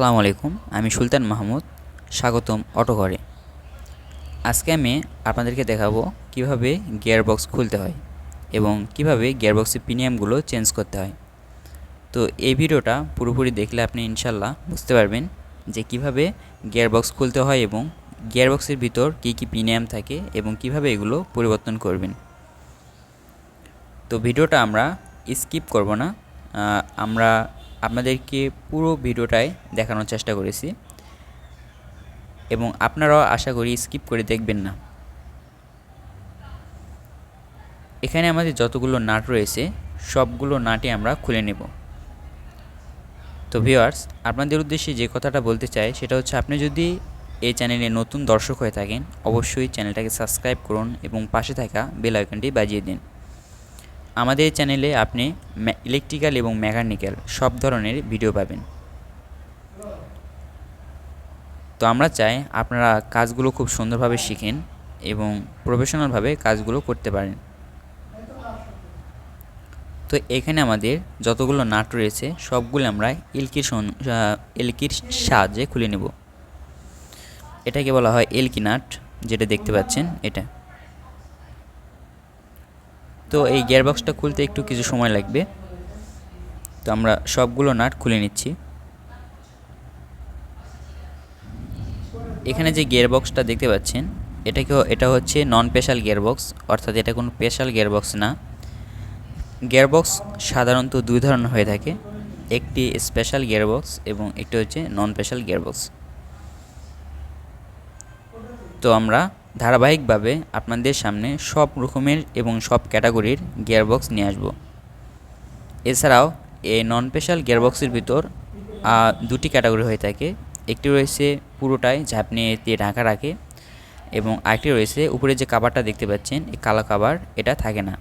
আসসালামু আলাইকুম, আমি সুলতান মাহমুদ, স্বাগতম অটো ঘরে আজকে আমি আপনাদেরকে দেখাবো কীভাবে গিয়ার বক্স খুলতে হয় এবং কীভাবে গিয়ার বক্সের প্রিমিয়ামগুলো চেঞ্জ করতে হয়। তো এই ভিডিওটা পুরোপুরি দেখলে আপনি ইনশাল্লাহ বুঝতে পারবেন যে কীভাবে গিয়ার বক্স খুলতে হয় এবং গিয়ার বক্সের ভিতর কী কী প্রিমিয়াম থাকে এবং কীভাবে এগুলো পরিবর্তন করবেন। তো ভিডিওটা আমরা স্কিপ করব না আমরা আপনাদেরকে পুরো ভিডিওটাই দেখানোর চেষ্টা করেছি এবং আপনারাও আশা করি স্কিপ করে দেখবেন না। এখানে আমাদের যতগুলো নাট রয়েছে সবগুলো নাটই আমরা খুলে নেব। তো ভিওয়ার্স আপনাদের উদ্দেশ্যে যে কথাটা বলতে চাই সেটা হচ্ছে আপনি যদি এই চ্যানেলে নতুন দর্শক হয়ে থাকেন অবশ্যই চ্যানেলটাকে সাবস্ক্রাইব করুন এবং পাশে থাকা বেল আইকনটি বাজিয়ে দিন। আমাদের চ্যানেলে আপনি ইলেকট্রিক্যাল এবং মেকানিক্যাল সব ধরনের ভিডিও পাবেন। তো আমরা চাই আপনারা কাজগুলো খুব সুন্দরভাবে শিখেন এবং প্রফেশনালভাবে কাজগুলো করতে পারেন। তো এখানে আমাদের যতগুলো নাট রয়েছে, সবগুলো আমরা এলকির এলকির সাহায্যে খুলে নেব। এটাকে বলা হয় এলকি নাট, যেটা দেখতে পাচ্ছেন, এটা। তো এই গিয়ারবক্সটা খুলতে একটু কিছু সময় লাগবে। তো আমরা সবগুলো নাট খুলে নিচ্ছি। এখানে যে গিয়ারবক্সটা দেখতে পাচ্ছেন এটাকে এটা হচ্ছে নন স্পেশাল গিয়ারবক্স অর্থাৎ এটা কোনো স্পেশাল গিয়ারবক্স না। গিয়ারবক্স সাধারণত দুই ধরনের হয়ে থাকে, একটি স্পেশাল গিয়ারবক্স এবং একটি হচ্ছে নন স্পেশাল গিয়ারবক্স তো আমরা ধারাবাহিকভাবে আপনাদের সামনে সব রকমের এবং সব ক্যাটাগরির গিয়ারবক্স নিয়ে আসব। এছাড়াও এই নন স্পেশাল গিয়ারবক্সের ভিতর দুটি ক্যাটাগরি হয়ে থাকে। একটি রয়েছে পুরোটাই ঝাঁপনি দিয়ে ঢাকা রাখে এবং আরেকটি রয়েছে উপরে যে কাভারটা দেখতে পাচ্ছেন, এই কালো কাভার এটা থাকে না।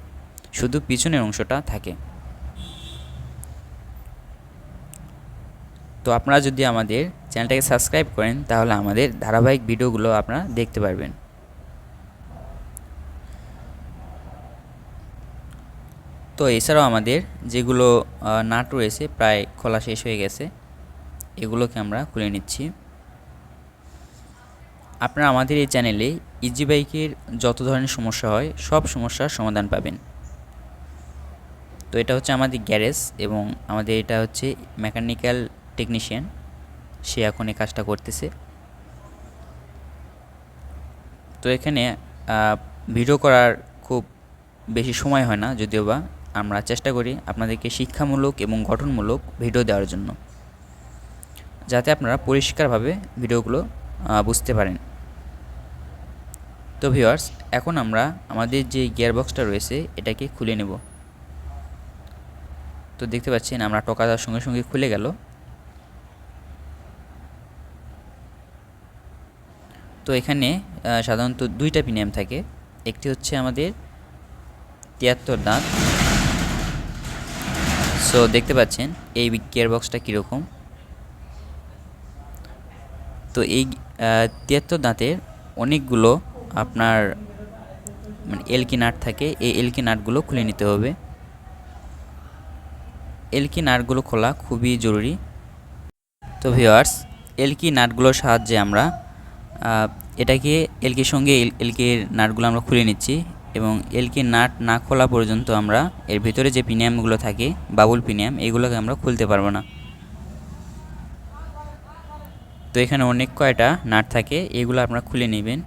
শুধু পিছনের অংশটা থাকে। তো আপনারা যদি আমাদের চ্যানেলটাকে সাবস্ক্রাইব করেন, তাহলে আমাদের ধারাবাহিক ভিডিওগুলো আপনারা দেখতে পারবেন। তো এছাড়াও আমাদের যেগুলো নাট রয়েছে প্রায় খোলা শেষ হয়ে গেছে। এগুলোকে আমরা খুলে নিচ্ছি। আপনারা আমাদের এই চ্যানেলে ইজি বাইকের যত ধরনের সমস্যা হয়, সব সমস্যার সমাধান পাবেন। তো এটা হচ্ছে আমাদের গ্যারেজ এবং আমাদের এটা হচ্ছে মেকানিক্যাল টেকনিশিয়ান। সে এখন এই কাজটা করতেছে। তো এখানে ভিডিও করার খুব বেশি সময় হয় না, যদিও বা আমরা চেষ্টা করি আপনাদেরকে শিক্ষামূলক এবং গঠনমূলক ভিডিও দেওয়ার জন্য, যাতে আপনারা পরিষ্কারভাবে ভিডিওগুলো বুঝতে পারেন। তো ভিওয়ার্স এখন আমরা আমাদের যে গিয়ারবক্সটা রয়েছে, এটাকে খুলে নেব। তো দেখতে পাচ্ছেন, আমরা টকা দেওয়ার সঙ্গে সঙ্গে খুলে গেল। তো এখানে সাধারণত দুইটা প্রিমিয়াম থাকে। একটি হচ্ছে আমাদের তিয়াত্তর দাঁত সো দেখতে পাচ্ছেন, এই গিয়ার বক্সটা কীরকম? তো এই তিয়াত্তর দাঁতের অনেকগুলো আপনার মানে এলকি নাট থাকে, এই এলকি নাটগুলো খুলে নিতে হবে। এলকি নাটগুলো খোলা খুবই জরুরি। তো ভিওয়ার্স এলকি নাটগুলোর সাহায্যে আমরা এটাকে, এলকির সঙ্গে এল- এলকির নাটগুলো আমরা খুলে নিচ্ছি। এবং এলকির নাট না খোলা পর্যন্ত আমরা এর ভিতরে যে পিনিয়ামগুলো থাকে, বাবুল পিনিয়াম, এগুলোকে আমরা খুলতে পারব না। তো এখানে অনেক কয়টা নাট থাকে, এগুলো আপনারা খুলে নেবেন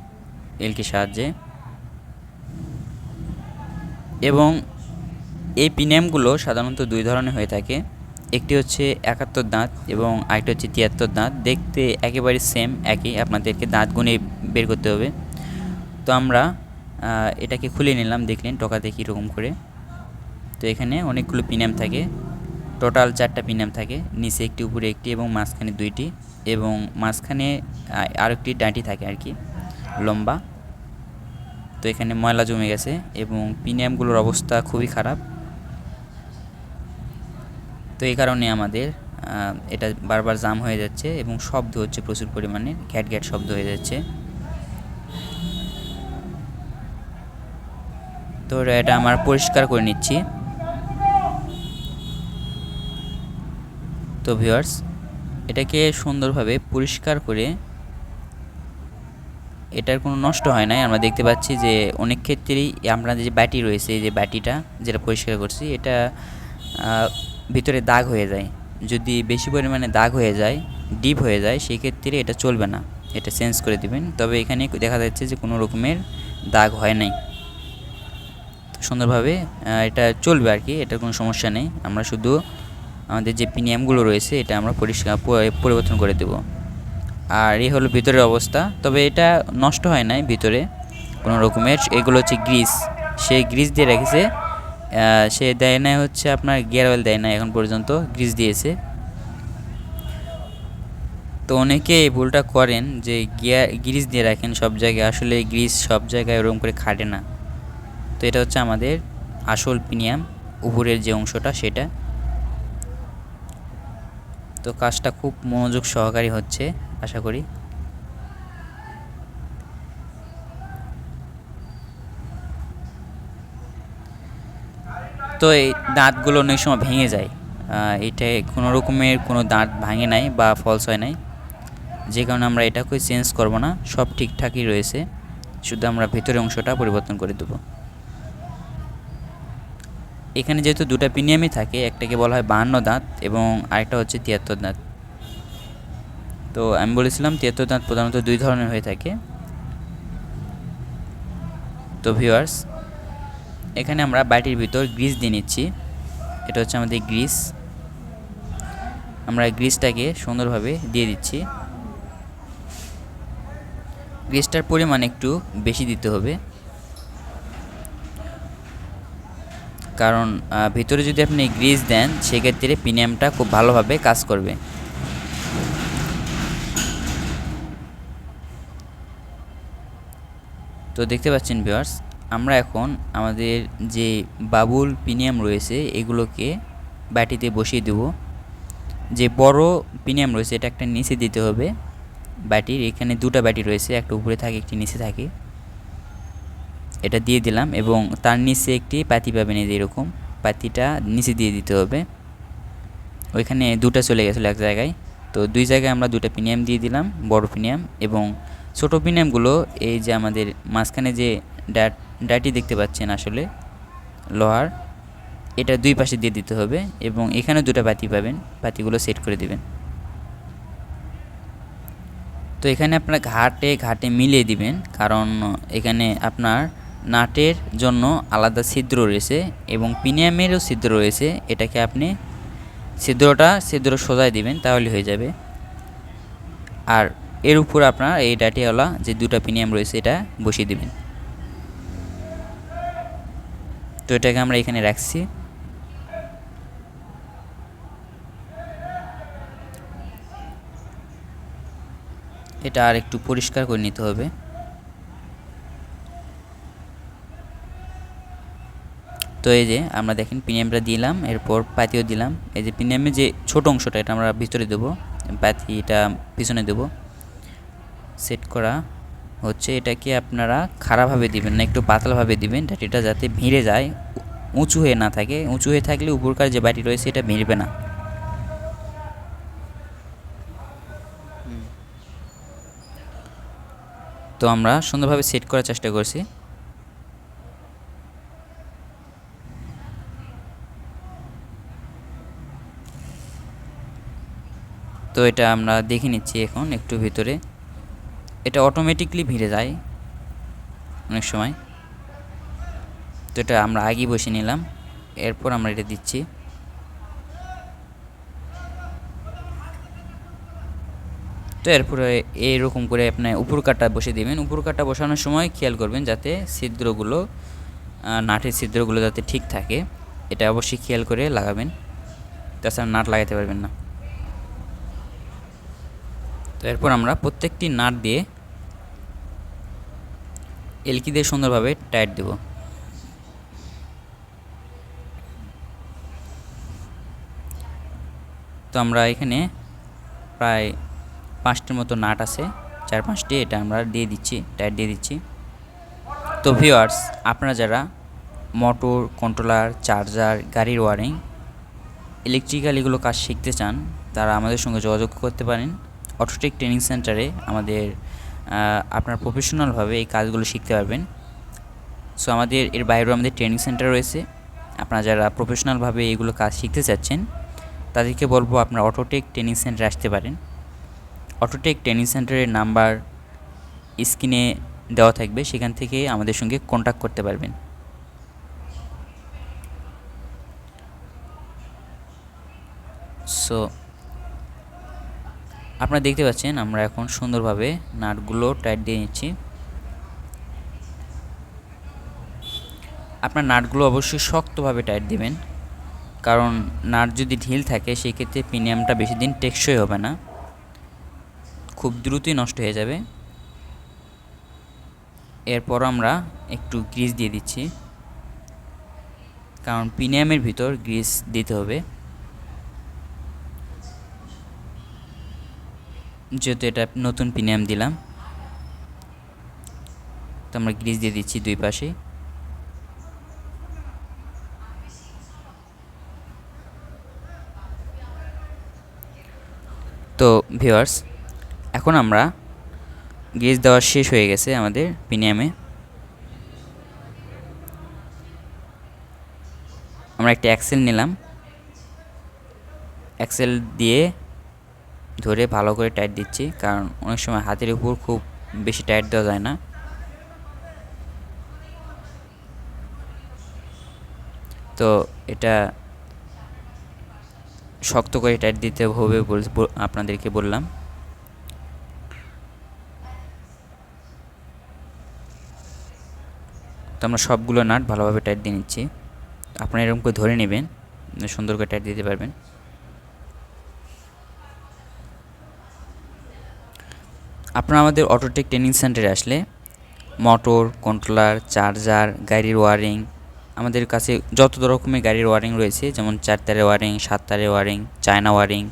এলকির সাহায্যে। এবং এই পিনিয়ামগুলো সাধারণত দুই ধরনের হয়ে থাকে, একটি হচ্ছে একাত্তর দাঁত এবং আরেকটি হচ্ছে তিয়াত্তর দাঁত। দেখতে একেবারে সেম একই, আপনাদেরকে দাঁত গুনে বের করতে হবে। তো আমরা এটাকে খুলে নিলাম, দেখলেন টকাতে কীরকম করে। তো এখানে অনেকগুলো পিনিয়াম থাকে। টোটাল চারটা পিনিয়াম থাকে, নিচে একটি, উপরে একটি এবং মাঝখানে দুইটি এবং মাঝখানে আরেকটি ডাঁটি থাকে আর কি, লম্বা। তো এখানে ময়লা জমে গেছে এবং পিনিয়ামগুলোর অবস্থা খুবই খারাপ। তো এই কারণে আমাদের এটা বারবার জাম হয়ে যাচ্ছে এবং শব্দ হচ্ছে প্রচুর পরিমাণে, ঘ্যাট ঘ্যাট শব্দ হয়ে যাচ্ছে। তো এটা আমার পরিষ্কার করে নিচ্ছি। তো ভিউয়ার্স, এটাকে সুন্দরভাবে পরিষ্কার করে এটার কোনো নষ্ট হয় নাই। আমরা দেখতে পাচ্ছি যে অনেক ক্ষেত্রেই আমরা যে ব্যাটি রয়েছে যে ব্যাটিটা যেটা পরিষ্কার করছি, এটা ভিতরে দাগ হয়ে যায়। যদি বেশি পরিমাণে দাগ হয়ে যায়, ডিপ হয়ে যায়, সেই ক্ষেত্রে এটা চলবে না। এটা চেঞ্জ করে দিবেন। তবে এখানে দেখা যাচ্ছে যে কোনো রকমের দাগ হয় নাই। সুন্দরভাবে এটা চলবে আর কি, এটার কোনো সমস্যা নেই। আমরা শুধু আমাদের যে পিনিয়ামগুলো রয়েছে, এটা আমরা পরিষ্কার পরিবর্তন করে দেব। আর এই হলো ভিতরের অবস্থা। তবে এটা নষ্ট হয় নাই ভিতরে কোনো রকমের। এগুলো হচ্ছে গ্রিস। সে গ্রিস দিয়ে রেখেছে। সে দেয় না হচ্ছে আপনার গিয়ার অয়েল দেয় না এখন পর্যন্ত, গ্রিস দিয়েছে। তো অনেকে এই ভুলটা করেন যে গিয়ার গ্রিস দিয়ে রাখেন সব জায়গায়। আসলে গ্রিস সব জায়গায় ওরকম করে খাটে না। তো এটা হচ্ছে আমাদের আসল পিনিয়াম উপরের যে অংশটা সেটা। তো কাজটা খুব মনোযোগ সহকারী হচ্ছে, আশা করি। তো এই দাঁতগুলো অনেক সময় ভেঙে যায়। এটা কোনো রকমের কোনো দাঁত ভাঙে নাই বা ফলস হয় নাই। যে কারণে আমরা এটাকে চেঞ্জ করব না, সব ঠিকঠাকই রয়েছে। শুধু আমরা ভেতরের অংশটা পরিবর্তন করে দেবো। এখানে যেহেতু দুটো প্রিমিয়ামই থাকে, একটাকে বলা হয় বাহান্ন দাঁত এবং আরেকটা হচ্ছে তিয়াত্তর দাঁত। তো আমি বলেছিলাম তিয়াত্তর দাঁত প্রধানত দুই ধরনের হয়ে থাকে। তো ভিউয়ার্স এখানে আমরা বাটির ভিতর গ্রিস দিয়ে নিচ্ছি। এটা হচ্ছে আমাদের গ্রিস আমরা গ্রিসটাকে সুন্দরভাবে দিয়ে দিচ্ছি। গ্রিসটার পরিমাণ একটু বেশি দিতে হবে। কারণ ভিতরে যদি আপনি গ্রিজ দেন, সেক্ষেত্রে প্রিমিয়ামটা খুব ভালোভাবে কাজ করবে। তো দেখতে পাচ্ছেন ভিউয়ার্স আমরা এখন আমাদের যে বাবুল প্রিমিয়াম রয়েছে, এগুলোকে বাটিতে বসিয়ে দেব। যে বড় প্রিমিয়াম রয়েছে, এটা একটা নিচে দিতে হবে। বাটির এখানে দুটো বাটি রয়েছে, একটা উপরে থাকে, একটি নিচে থাকে। এটা দিয়ে দিলাম এবং তার নিচে একটি পাতি পাবেন এই এরকম। পাতিটা নিচে দিয়ে দিতে হবে। ওইখানে দুটো চলে গেছিল এক জায়গায়। তো দুই জায়গায় আমরা দুটো প্রিমিয়াম দিয়ে দিলাম, বড় প্রিমিয়াম এবং ছোটো প্রিমিয়ামগুলো এই যে আমাদের মাঝখানে যে ডাট ডাটি দেখতে পাচ্ছেন আসলে, লোহার, এটা দুই পাশে দিয়ে দিতে হবে এবং এখানে দুটো পাতি পাবেন, পাতিগুলো সেট করে দিবেন। তো এখানে আপনার ঘাটে ঘাটে মিলিয়ে দিবেন, কারণ এখানে আপনার নাটের জন্য আলাদা ছিদ্র রয়েছে এবং পিনিয়ামেরও ছিদ্র রয়েছে। এটাকে আপনি ছিদ্রটা ছিদ্র সোজায় দিবেন, তাহলে হয়ে যাবে। আর এর উপর আপনার এই ডাটিওয়ালা যে দুটো পিনিয়াম রয়েছে, এটা বসিয়ে দিবেন। তো এটাকে আমরা এখানে রাখছি। এটা আর একটু পরিষ্কার করে নিতে হবে। তো এই যে আমরা দেখেন প্রিমিয়ামটা দিলাম, এরপর পাতিও দিলাম। এই যে প্রিমিয়ামের যে ছোট অংশটা, এটা আমরা ভিতরে দেবো, পাতিটা পিছনে দেবো। সেট করা হচ্ছে, এটাকে আপনারা খারাপভাবে দিবেন না, একটু পাতলাভাবে দিবেন এটা যাতে ভিড়ে যায়, উঁচু হয়ে না থাকে। উঁচু হয়ে থাকলে উপরকার যে বাটি রয়েছে, এটা ভিড়বে না। তো আমরা সুন্দরভাবে সেট করার চেষ্টা করছি। তো এটা আমরা দেখে নিচ্ছি এখন একটু ভিতরে। এটা অটোমেটিকলি ভিড়ে যায় অনেক সময়। তো এটা আমরা আগেই বসে নিলাম, এরপর আমরা এটা দিচ্ছি। তো এরপরে এইরকম করে আপনি উপর কাটা বসে দেবেন। উপর কাটা বসানোর সময় খেয়াল করবেন যাতে ছিদ্রগুলো নাটের ছিদ্রগুলো যাতে ঠিক থাকে। এটা অবশ্যই খেয়াল করে লাগাবেন। তাছাড়া নাট লাগাতে পারবেন না। তো এরপর আমরা প্রত্যেকটি নাট দিয়ে এলকি দিয়ে সুন্দরভাবে টাইট দেব। তো আমরা এখানে প্রায় পাঁচটির মতো নাট আছে, চার পাঁচটি এটা আমরা দিয়ে দিচ্ছি, টাইট দিয়ে দিচ্ছি। তো ভিওয়ার্স আপনারা যারা মোটর কন্ট্রোলার চার্জার গাড়ির ওয়ারিং ইলেকট্রিক্যাল এগুলো কাজ শিখতে চান, তারা আমাদের সঙ্গে যোগাযোগ করতে পারেন। অটোটেক ট্রেনিং সেন্টারে আমাদের আপনার প্রফেশনালভাবে এই কাজগুলো শিখতে পারবেন। সো আমাদের, এর বাইরেও আমাদের ট্রেনিং সেন্টার রয়েছে। আপনারা যারা প্রফেশনালভাবে এগুলো কাজ শিখতে চাচ্ছেন, তাদেরকে বলব আপনারা অটোটেক ট্রেনিং সেন্টারে আসতে পারেন। অটোটেক ট্রেনিং সেন্টারের নাম্বার স্ক্রিনে দেওয়া থাকবে, সেখান থেকে আমাদের সঙ্গে কন্ট্যাক্ট করতে পারবেন। সো আপনারা দেখতে পাচ্ছেন, আমরা এখন সুন্দরভাবে নাটগুলো টাইট দিয়ে নিচ্ছি। আপনার নাটগুলো অবশ্যই শক্তভাবে টাইট দিবেন, কারণ নাট যদি ঢিল থাকে, সেক্ষেত্রে প্রিমিয়ামটা বেশি দিন টেকসই হবে না। খুব দ্রুতই নষ্ট হয়ে যাবে। এরপর আমরা একটু গ্রিস দিয়ে দিচ্ছি, কারণ প্রিমিয়ামের ভিতর গ্রিস দিতে হবে। যেহেতু এটা নতুন প্রিমিয়াম দিলাম, তো আমরা গ্রিস দিয়ে দিচ্ছি দুই পাশে। তো ভিওয়ার্স এখন আমরা গ্রিজ দেওয়া শেষ হয়ে গেছে আমাদের প্রিমিয়ামে। আমরা একটা অ্যাক্সেল নিলাম। অ্যাক্সেল দিয়ে ধরে ভালো করে টাইট দিচ্ছি, কারণ অনেক সময় হাতের উপর খুব বেশি টাইট দেওয়া যায় না। তো এটা শক্ত করে টাইট দিতে হবে আপনাদেরকে বললাম। তো আমরা সবগুলো নাট ভালোভাবে টাইট দিয়ে নিচ্ছি। আপনারা এরকম করে ধরে নেবেন, সুন্দর করে টাইট দিতে পারবেন। আপনারা আমাদের অটোটেক ট্রেনিং সেন্টারে আসলে মোটর কন্ট্রোলার চার্জার গাড়ির ওয়ারিং আমাদের কাছে যত রকমের গাড়ির ওয়ারিং রয়েছে, যেমন চার তারের ওয়ারিং সাত তারের ওয়ারিং চায়না ওয়ারিং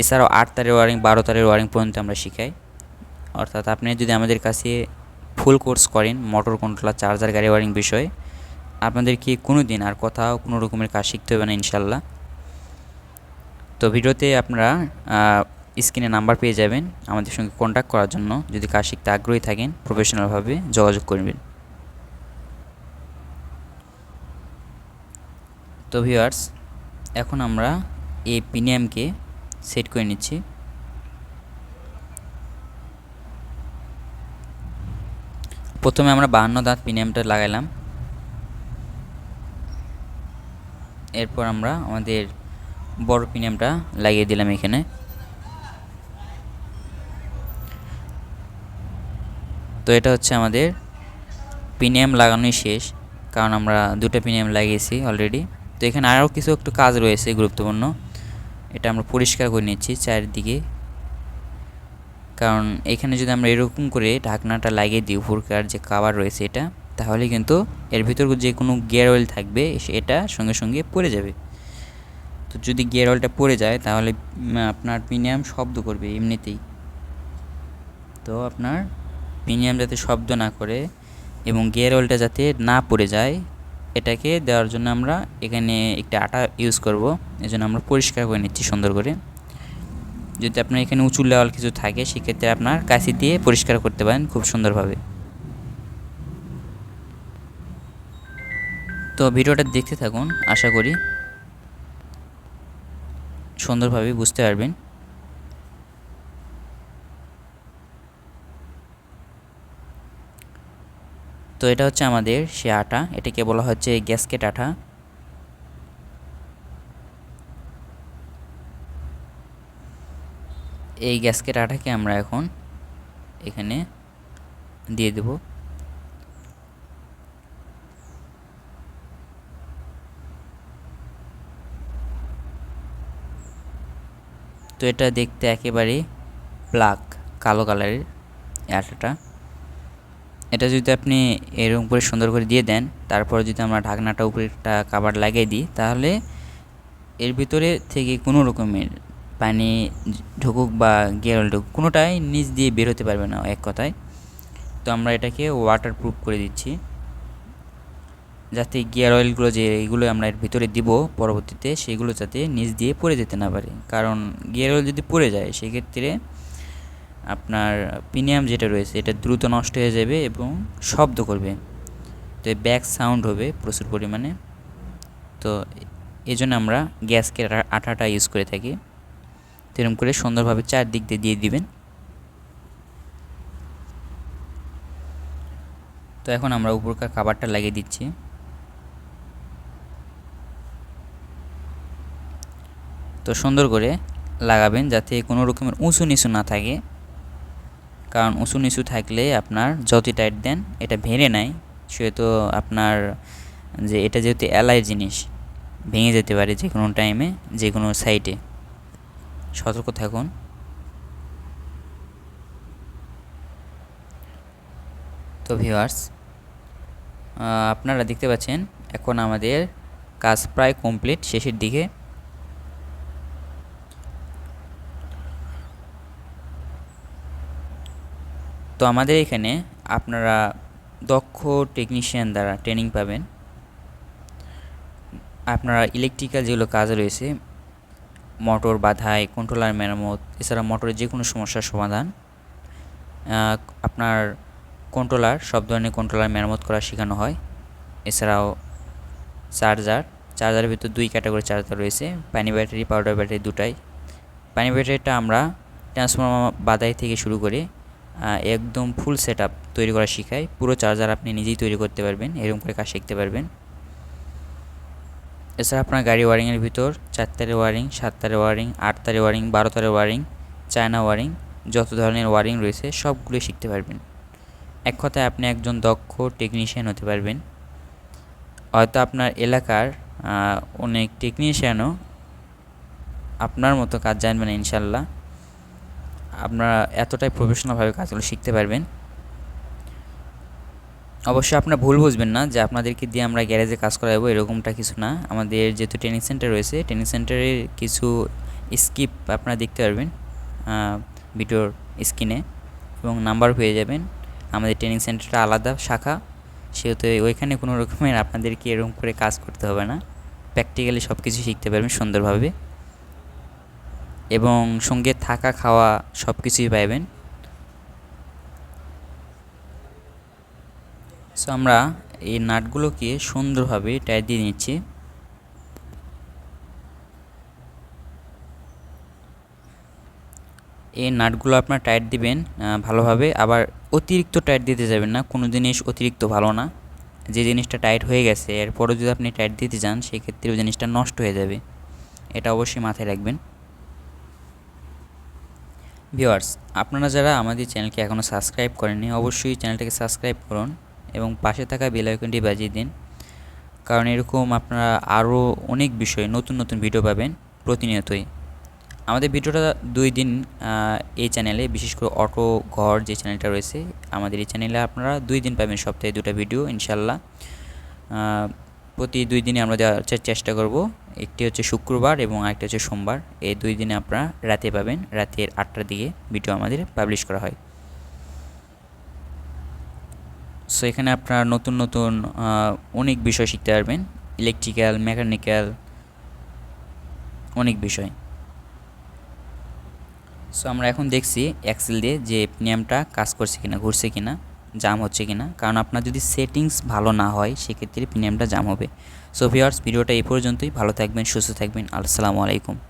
এছাড়াও আট তারের ওয়ারিং বারো তারের ওয়ারিং পর্যন্ত আমরা শিখাই। অর্থাৎ আপনি যদি আমাদের কাছে ফুল কোর্স করেন মোটর কন্ট্রোলার চার্জার গাড়ি ওয়ারিং বিষয়ে, আপনাদেরকে কোনো দিন আর কোথাও কোনো রকমের কাজ শিখতে হবে না ইনশাল্লাহ তো ভিডিওতে আপনারা স্ক্রিনে নাম্বার পেয়ে যাবেন। আমাদের সঙ্গে কন্ট্যাক্ট করার জন্য যদি কাজ শিখতে আগ্রহী থাকেন প্রফেশনালভাবে যোগাযোগ করবেন। তো ভিউয়ার্স এখন আমরা এই প্রিমিয়ামকে সেট করে নিচ্ছি। প্রথমে আমরা বাহান্ন দাঁত প্রিমিয়ামটা লাগাইলাম। এরপর আমরা আমাদের বড় প্রিমিয়ামটা লাগিয়ে দিলাম এখানে। তো এটা হচ্ছে আমাদের প্রিমিয়াম লাগানোই শেষ, কারণ আমরা দুটো প্রিমিয়াম লাগিয়েছি অলরেডি তো এখানে আরও কিছু একটু কাজ রয়েছে গুরুত্বপূর্ণ, এটা আমরা পরিষ্কার করে নিচ্ছি চারিদিকে। কারণ এখানে যদি আমরা এরকম করে ঢাকনাটা লাগিয়ে দিই, উপরকার যে কাবার রয়েছে এটা, তাহলে কিন্তু এর ভিতর যে কোনো গিয়ার অয়েল থাকবে এটা সঙ্গে সঙ্গে পড়ে যাবে। তো যদি গিয়ার অয়েলটা পড়ে যায়, তাহলে আপনার প্রিমিয়াম শব্দ করবে এমনিতেই। তো আপনার প্রিমিয়াম যাতে শব্দ না করে এবং গিয়ার অয়েলটা যাতে না পড়ে যায়, এটাকে দেওয়ার জন্য আমরা এখানে একটা আটা ইউজ করব। এজন্য আমরা পরিষ্কার করে নিচ্ছি সুন্দর করে। যদি আপনার এখানে উঁচু লেওয়াল কিছু থাকে, সেক্ষেত্রে আপনার কাশি দিয়ে পরিষ্কার করতে পারেন খুব সুন্দরভাবে। তো ভিডিওটা দেখতে থাকুন, আশা করি সুন্দরভাবে বুঝতে পারবেন। তো এটা হচ্ছে আমাদের সে আটা। এটাকে বলা হচ্ছে গ্যাসকেট আটা। এই গ্যাসকেট আটাকে আমরা এখন এখানে দিয়ে দেব। তো এটা দেখতে একেবারে ব্ল্যাক কালো কালারের আটাটা। এটা যদি আপনি এরকম করে সুন্দর করে দিয়ে দেন, তারপরে যদি আমরা ঢাকনাটা উপরে একটা কাবার লাগিয়ে দিই, তাহলে এর ভিতরে থেকে কোনো রকমের পানি ঢুকুক বা গেরল ঢুকুক, কোনোটাই নিচ দিয়ে বের হতে পারবে না এক কথায়। তো আমরা এটাকে ওয়াটার প্রুফ করে দিচ্ছি। যাতে গিয়ার অয়েলগুলো যে এইগুলো আমরা এর ভিতরে দিব পরবর্তীতে, সেগুলো যাতে নিচ দিয়ে পড়ে যেতে না পারে। কারণ গিয়ার অয়েল যদি পড়ে যায়, সেক্ষেত্রে আপনার প্রিমিয়াম যেটা রয়েছে, এটা দ্রুত নষ্ট হয়ে যাবে এবং শব্দ করবে। তো ব্যাক সাউন্ড হবে প্রচুর পরিমাণে। তো এই জন্য আমরা গ্যাসকে আঠাটা ইউজ করে থাকি। এরকম করে সুন্দরভাবে চারদিক দিয়ে দিয়ে দিবেন। তো এখন আমরা উপরকার খাবারটা লাগিয়ে দিচ্ছি। তো সুন্দর করে লাগাবেন যাতে কোনো রকমের উঁচু নিচু না থাকে। কারণ উঁচু নিচু থাকলে আপনার যতই টাইট দেন, এটা ভেঙে নেয়। সেহেতু আপনার যে এটা যেহেতু এলাই জিনিস, ভেঙে যেতে পারে যে কোনো টাইমে যে কোনো সাইটে সতর্ক থাকুন। তো ভিউয়ার্স আপনারা দেখতে পাচ্ছেন, এখন আমাদের কাজ প্রায় কমপ্লিট শেষের দিকে। তো আমাদের এখানে আপনারা দক্ষ টেকনিশিয়ান দ্বারা ট্রেনিং পাবেন। আপনারা ইলেকট্রিক্যাল যেগুলো কাজ রয়েছে মোটর বাধাই কন্ট্রোলার মেরামত, এছাড়া মোটরের যে কোনো সমস্যার সমাধান আপনার কন্ট্রোলার সব ধরনের কন্ট্রোলার মেরামত করা শেখানো হয়। এছাড়াও চার্জার চার্জারের ভিতর দুই ক্যাটাগরি চার্জার রয়েছে, পানি ব্যাটারি পাউডার ব্যাটারি দুটাই। পানি ব্যাটারিটা আমরা ট্রান্সফর্মার বাদাই থেকে শুরু করে একদম ফুল সেট তৈরি করা শেখাই পুরো চার্জার আপনি নিজেই তৈরি করতে পারবেন, এরকম করে কাজ শিখতে পারবেন। এছাড়া আপনার গাড়ি ওয়ারিংয়ের ভিতর চার ওয়ারিং সাত তারের ওয়ারিং আট তারের ওয়ারিং বারো তারের ওয়ারিং চায়না ওয়ারিং যত ধরনের ওয়ারিং রয়েছে সবগুলো শিখতে পারবেন। এক কথায় আপনি একজন দক্ষ টেকনিশিয়ান হতে পারবেন। হয়তো আপনার এলাকার অনেক টেকনিশিয়ানও আপনার মতো কাজ জানবেন ইনশাল্লাহ। আপনারা এতটাই প্রফেশনালভাবে কাজগুলো শিখতে পারবেন। অবশ্যই আপনারা ভুল বুঝবেন না যে আপনাদেরকে দিয়ে আমরা গ্যারেজে কাজ করাবো, এরকমটা কিছু না। আমাদের যেহেতু ট্রেনিং সেন্টার রয়েছে ট্রেনিং সেন্টারের কিছু স্কিপ আপনারা দেখতে পারবেন ভিডিওর স্ক্রিনে এবং নাম্বার পেয়ে যাবেন। আমাদের ট্রেনিং সেন্টারটা আলাদা শাখা, সেহেতু ওইখানে কোনো রকমের আপনাদেরকে এরকম করে কাজ করতে হবে না। প্র্যাকটিক্যালি সব কিছু শিখতে পারবেন সুন্দরভাবে। এবং সঙ্গে থাকা, খাওয়া সব কিছুই পাইবেন। সো আমরা এই নাটগুলোকে সুন্দরভাবে টাইট দিয়ে নিচ্ছি। এই নাটগুলো আপনার টাইট দিবেন ভালোভাবে। আবার অতিরিক্ত টাইট দিতে যাবেন না, কোনো জিনিস অতিরিক্ত ভালো না। যে জিনিসটা টাইট হয়ে গেছে, এরপরও যদি আপনি টাইট দিতে যান সেক্ষেত্রে ওই জিনিসটা নষ্ট হয়ে যাবে। এটা অবশ্যই মাথায় রাখবেন। ভিওয়ার্স আপনারা যারা আমাদের চ্যানেলকে এখনও সাবস্ক্রাইব করেননি, অবশ্যই চ্যানেলটাকে সাবস্ক্রাইব করুন এবং পাশে থাকা বেল আইকনটি বাজিয়ে দিন। কারণ এরকম আপনারা আরও অনেক বিষয়ে নতুন নতুন ভিডিও পাবেন প্রতিনিয়তই। আমাদের ভিডিওটা দুই দিন এই চ্যানেলে, বিশেষ করে অটো, ঘর যে চ্যানেলটা রয়েছে, আমাদের এই চ্যানেলে আপনারা দুই দিন পাবেন সপ্তাহে দুটো ভিডিও ইনশাল্লাহ প্রতি দুই দিনে আমরা দেওয়ার চেষ্টা করব। একটি হচ্ছে শুক্রবার এবং আরেকটা হচ্ছে সোমবার। এই দুই দিনে আপনারা রাতে পাবেন। রাতের আটটার দিকে ভিডিও আমাদের পাবলিশ করা হয়। সো এখানে আপনারা নতুন নতুন অনেক বিষয় শিখতে পারবেন। ইলেকট্রিক্যাল মেকানিক্যাল অনেক বিষয়। সো আমরা এখন দেখছি এক্সেল দিয়ে যে প্রিমিয়ামটা কাজ করছে কিনা, ঘুরছে কিনা। জাম হচ্ছে কি না কারণ আপনার যদি সেটিংস ভালো না হয়, সেক্ষেত্রে প্রিমিয়ামটা জাম হবে। সো ভিওয়ার্স ভিডিওটা এই পর্যন্তই। ভালো থাকবেন, সুস্থ থাকবেন। আসসালামু আলাইকুম।